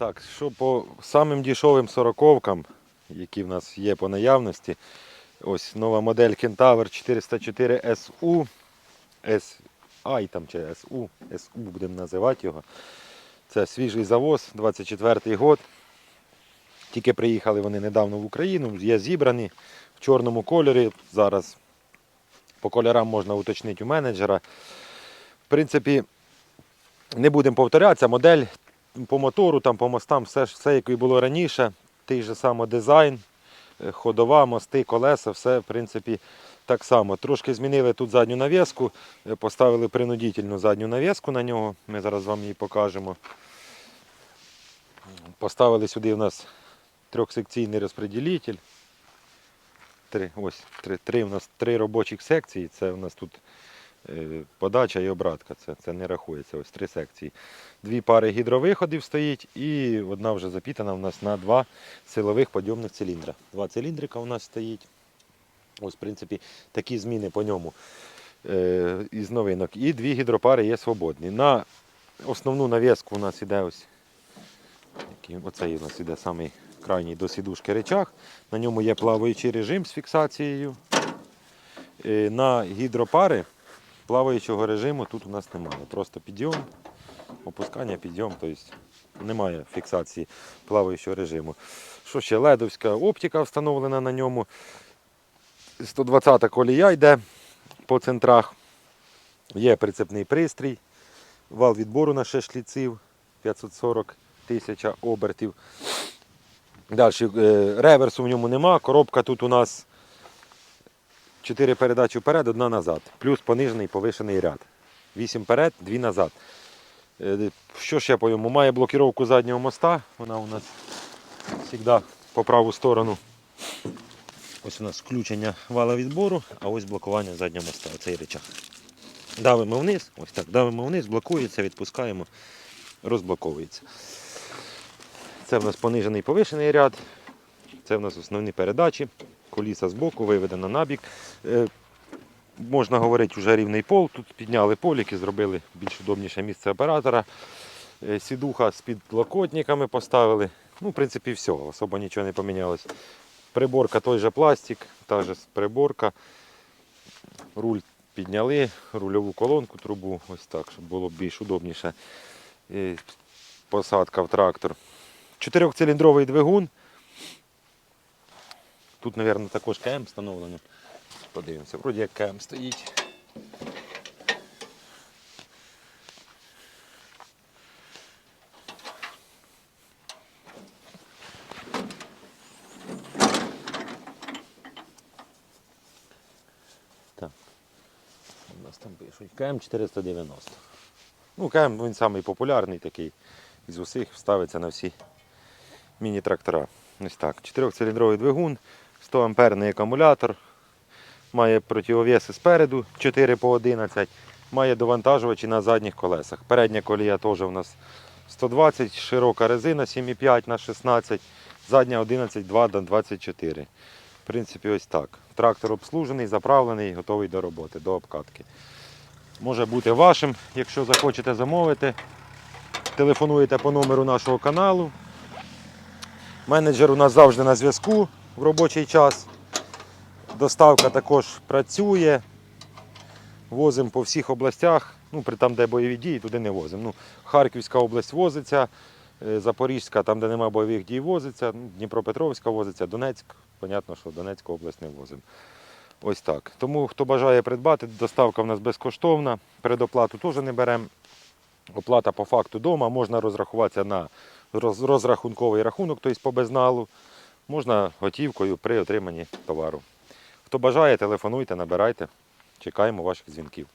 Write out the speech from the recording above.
Так, що по самим дешевим сороковкам, які в нас є по наявності, ось нова модель Kentaur 404 SU, SI там чи SU, SU будемо називати його. Це свіжий завоз, 24-й год. Тільки приїхали вони недавно в Україну, є зібрані в чорному кольорі. Зараз по кольорам можна уточнити у менеджера. В принципі, не будемо повторятися, модель по мотору, там, по мостам, все, все, як і було раніше. Той же самий дизайн, е, ходова, мости, колеса, все в принципі так само. Трошки змінили тут задню навіску, е, поставили принудительну задню навіску на нього. Ми зараз вам її покажемо. Поставили сюди у нас трьохсекційний розподілитель. Три, ось, три, три, у нас три робочих секції. Це у нас тут подача і обратка. Це, це не рахується. Ось три секції. Дві пари гідровиходів стоїть і одна вже запітана у нас на два силових подйомних циліндра. Два циліндрика у нас стоїть. Ось, в принципі, такі зміни по ньому е, із новинок. І дві гідропари є свободні. На основну нав'язку у нас іде ось. Оцей у нас іде самий крайній до сідушки речах. На ньому є плаваючий режим з фіксацією. Е, На гідропари плаваючого режиму тут у нас немає. Просто підйом, опускання, підйом, тобто немає фіксації плаваючого режиму. Що ще? Ледовська оптика встановлена на ньому. 120-та колія йде по центрах. Є прицепний пристрій, вал відбору на 6 шліців 540 тисяч обертів. Далі реверсу в ньому нема. Коробка тут у нас 4 передачі вперед, одна назад. Плюс понижений повишений ряд. 8 вперед, 2 назад. Е, Що ще по ньому? Має блокіровку заднього моста. Вона у нас завжди по праву сторону. Ось у нас включення вала відбору, а ось блокування заднього моста. Оцей речах. Давимо вниз, ось так, давимо вниз, блокується, відпускаємо, розблоковується. Це в нас понижений повишений ряд. Це в нас основні передачі. Коліса з боку, виведена на бік. Е, Можна говорити, вже рівний пол. Тут підняли поліки, зробили більш удобніше місце оператора. Е, Сідуха з підлокотниками поставили. Ну, в принципі, все, особо нічого не помінялось. Приборка той же пластик, та же приборка. Руль підняли, рульову колонку, трубу, ось так, щоб було більш удобніше. І посадка в трактор. Чотирьохциліндровий двигун. Тут, мабуть, також КМ встановлено. Подивимося, вроді як КМ стоїть. У нас там пишуть КМ 490. Ну, КМ він самий популярний такий. Із усіх ставиться на всі міні-трактора. Ось так. Чотирьохциліндровий двигун, 100 амперний акумулятор, має противовеси спереду 4 по 11, має довантажувачі на задніх колесах. Передня колія теж у нас 120, широка резина 7,5 на 16, задня 11,2 на 24. В принципі, ось так. Трактор обслужений, заправлений, готовий до роботи, до обкатки. Може бути вашим, якщо захочете замовити. Телефонуєте по номеру нашого каналу. Менеджер у нас завжди на зв'язку в робочий час. Доставка також працює. Возимо по всіх областях. Ну, при там, де бойові дії, туди не возимо. Ну, Харківська область возиться, е, Запорізька, там, де немає бойових дій, возиться, ну, Дніпропетровська возиться, Донецьк. Понятно, що Донецьку область не возимо. Ось так. Тому хто бажає придбати, доставка в нас безкоштовна. Передоплату теж не беремо. Оплата по факту вдома, можна розрахуватися на розрахунковий рахунок, тобто по безналу, можна готівкою при отриманні товару. Хто бажає, телефонуйте, набирайте. Чекаємо ваших дзвінків.